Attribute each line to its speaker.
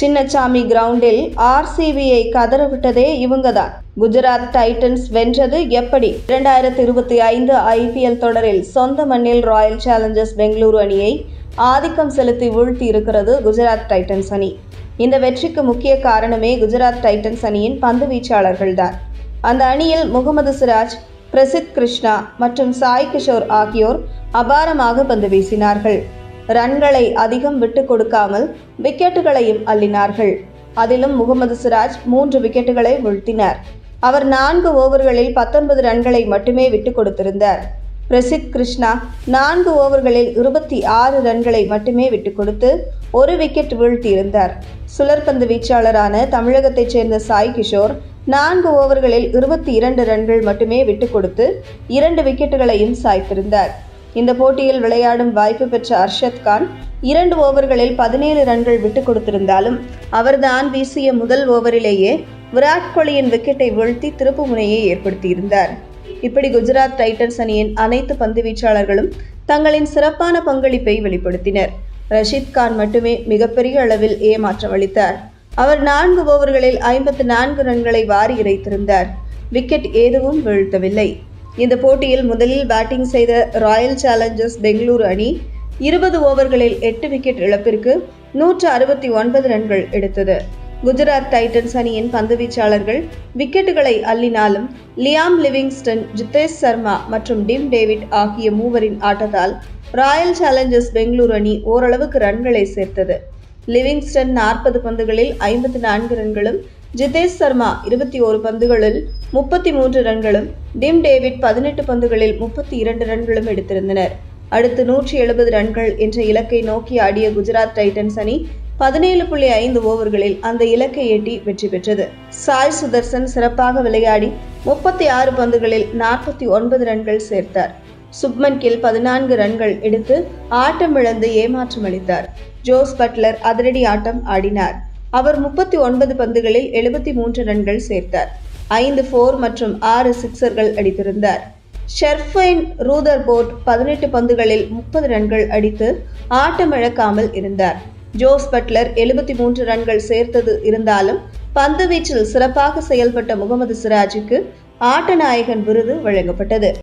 Speaker 1: சின்னசாமி கிரவுண்டில் ஆர்சிபியை கதறவிட்டதே இவங்கதான். குஜராத் டைட்டன்ஸ் வென்றது எப்படி? இரண்டாயிரத்தி இருபத்தி ஐந்து ஐபிஎல் தொடரில் சொந்த மண்ணில் ராயல் சேலஞ்சர்ஸ் பெங்களூரு அணியை ஆதிக்கம் செலுத்தி வீழ்த்தி இருக்கிறது குஜராத் டைட்டன்ஸ் அணி. இந்த வெற்றிக்கு முக்கிய காரணமே குஜராத் டைட்டன்ஸ் அணியின் பந்து வீச்சாளர்கள்தான் அந்த அணியில் முகமது சிராஜ் பிரசித் கிருஷ்ணா மற்றும் சாய் கிஷோர் ஆகியோர் அபாரமாக பந்து வீசினார்கள். ரன்களை அதிகம் விட்டுக் கொடுக்காமல் விக்கெட்டுகளையும் அள்ளினார்கள். அதிலும் முகமது சிராஜ் மூன்று விக்கெட்டுகளை வீழ்த்தினார். அவர் நான்கு ஓவர்களில் பத்தொன்பது ரன்களை மட்டுமே விட்டுக் கொடுத்திருந்தார். பிரசித் கிருஷ்ணா நான்கு ஓவர்களில் இருபத்தி ஆறு ரன்களை மட்டுமே விட்டுக் கொடுத்து ஒரு விக்கெட் வீழ்த்தியிருந்தார். சுழற்பந்து வீச்சாளரான தமிழகத்தைச் சேர்ந்த சாய் கிஷோர் நான்கு ஓவர்களில் இருபத்தி இரண்டு ரன்கள் மட்டுமே விட்டுக் கொடுத்து இரண்டு விக்கெட்டுகளையும் சாய்த்திருந்தார். இந்த போட்டியில் விளையாடும் வாய்ப்பு பெற்ற அர்ஷத் கான் இரண்டு ஓவர்களில் பதினேழு ரன்கள் விட்டுக் கொடுத்திருந்தாலும் அவர்தான் வீசிய முதல் ஓவரிலேயே விராட் கோலியின் விக்கெட்டை வீழ்த்தி திருப்பு முனையை ஏற்படுத்தியிருந்தார். இப்படி குஜராத் டைட்டன்ஸ் அணியின் அனைத்து பந்து வீச்சாளர்களும் தங்களின் சிறப்பான பங்களிப்பை வெளிப்படுத்தினர். ரஷீத் கான் மட்டுமே மிகப்பெரிய அளவில் ஏமாற்றம் அளித்தார். அவர் நான்கு ஓவர்களில் ஐம்பத்து நான்கு ரன்களை வாரி இறைத்திருந்தார். விக்கெட் எதுவும் வீழ்த்தவில்லை. இந்த போட்டியில் முதலில் பேட்டிங் செய்த ராயல் சேலஞ்சர்ஸ் பெங்களூரு அணி இருபது ஓவர்களில் எட்டு விக்கெட் இழப்பிற்கு நூற்று அறுபத்தி ஒன்பது ரன்கள் எடுத்தது. குஜராத் டைட்டன்ஸ் அணியின் பந்துவீச்சாளர்கள் விக்கெட்டுகளை அள்ளினாலும் லியாம் லிவிங்ஸ்டன் ஜிதேஷ் சர்மா மற்றும் டிம் டேவிட் ஆகிய மூவரின் ஆட்டத்தால் ராயல் சேலஞ்சர்ஸ் பெங்களூரு அணி ஓரளவுக்கு ரன்களை சேர்த்தது. லிவிங்ஸ்டன் நாற்பது பந்துகளில் ஐம்பத்தி நான்கு ரன்களும் ஜிதேஷ் சர்மா இருபத்தி ஓரு பந்துகளில் முப்பத்தி மூன்று ரன்களும் டிம் டேவிட் பதினெட்டு பந்துகளில் முப்பத்தி இரண்டு ரன்களும் எடுத்திருந்தனர். அடுத்து நூற்றி எழுபது ரன்கள் என்ற இலக்கை நோக்கி ஆடிய குஜராத் டைட்டன்ஸ் அணி பதினேழு புள்ளி ஐந்து ஓவர்களில் அந்த இலக்கை எட்டி வெற்றி பெற்றது. சாய் சுதர்சன் சிறப்பாக விளையாடி முப்பத்தி ஆறு பந்துகளில் நாற்பத்தி ஒன்பது ரன்கள் சேர்த்தார். சுப்மன் கில் பதினான்கு ரன்கள் எடுத்து ஆட்டம் இழந்து ஏமாற்றம் அளித்தார். ஜோஸ் பட்லர் அதிரடி ஆட்டம் ஆடினார். அவர் முப்பத்தி ஒன்பது பந்துகளில் எழுபத்தி மூன்று ரன்கள் சேர்த்தார். ஐந்து ஃபோர் மற்றும் ஆறு சிக்சர்கள் அடித்திருந்தார். ஷெர்ஃபைன் ரூதர் போர்ட் பதினெட்டு பந்துகளில் முப்பது ரன்கள் அடித்து ஆட்டமிழக்காமல் இருந்தார். ஜோஸ் பட்லர் எழுபத்தி மூன்று ரன்கள் சேர்த்தது இருந்தாலும் பந்து வீச்சில் சிறப்பாக செயல்பட்ட முகமது சிராஜுக்கு ஆட்ட நாயகன் விருது வழங்கப்பட்டது.